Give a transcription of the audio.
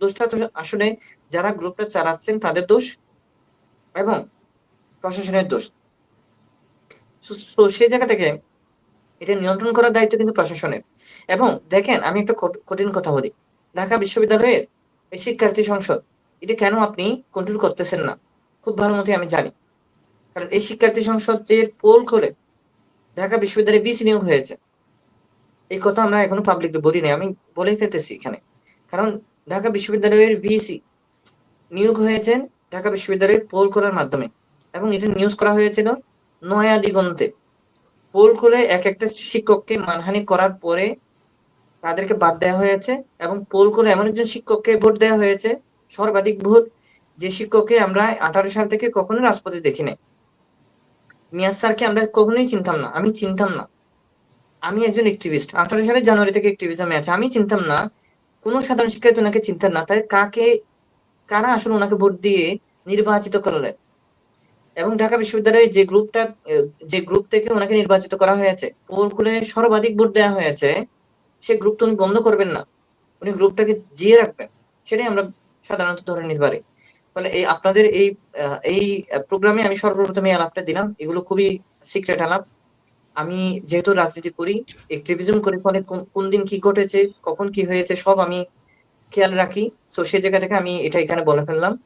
দোষটা আসলে যারা গ্রুপটা চালাচ্ছেন তাদের দোষ এবং প্রশাসনের দোষ। তো সেই জায়গা থেকে এটা নিয়ন্ত্রণ করার দায়িত্ব কিন্তু প্রশাসনের। এবং দেখেন, আমি একটা কঠিন কথা বলি। ঢাকা বিশ্ববিদ্যালয়ের এই শিক্ষার্থী সংসদ, এটা কেন আপনি কন্ট্রোল করতেছেন না? খুব ভালো মতো আমি জানি। কারণ এই শিক্ষার্থী সংসদের পোল করে ঢাকা বিশ্ববিদ্যালয়ে বিসি নিয়োগ হয়েছে। এই কথা আমরা এখনও পাবলিকলি বলি নাই। আমি বলে ফেলতেছি এখানে। কারণ ঢাকা বিশ্ববিদ্যালয়ের ভিসি নিয়োগ হয়েছেন ঢাকা বিশ্ববিদ্যালয়ের পোল করার মাধ্যমে এবং এটা নিউজ করা হয়েছিল নয়া দিগন্তে পোল খুলে এক একটা শিক্ষককে মানহানি করার পরে তাদেরকে বাদ দেওয়া হয়েছে এবং পোল করে এমন একজন শিক্ষককে ভোট দেওয়া হয়েছে, সর্বাধিক ভোট, যে শিক্ষককে আমরা আঠারো সাল থেকে কখনো রাজপথে দেখি নাই মিয়াজ স্যারকে আমরা কখনোই চিনতাম না, আমি চিনতাম না। আমি একজন অ্যাক্টিভিস্ট আঠারো সালের জানুয়ারি থেকে অ্যাক্টিভিজমে আছে, আমি চিনতাম না কোন সাধারণ শিক্ষার্থী ওনাকে চিনতেন না, তাই কাকে, কারা আসলে ওনাকে ভোট দিয়ে নির্বাচিত করলেন? এবং ঢাকা বিশ্ববিদ্যালয়ে যে গ্রুপটা, যে গ্রুপ থেকে ওনাকে নির্বাচিত করা হয়েছে করে সর্বাধিক ভোট দেওয়া হয়েছে, সে গ্রুপ তো উনি বন্ধ করবেন না, উনি গ্রুপটাকে জিয়ে রাখবেন, সেটাই আমরা সাধারণত ধরে নিতে পারি। ফলে এই আপনাদের এই এই প্রোগ্রামে আমি সর্বপ্রথমে আলাপটা দিলাম, এগুলো খুবই সিক্রেট আলাপ। আমি যেহেতু রাজনীতি করি একটিভিজম করে ফলে কোন দিন কি ঘটেছে, কখন কি হয়েছে, সব আমি খেয়াল রাখি। তো সেই জায়গা থেকে আমি এটা এখানে বলে ফেললাম।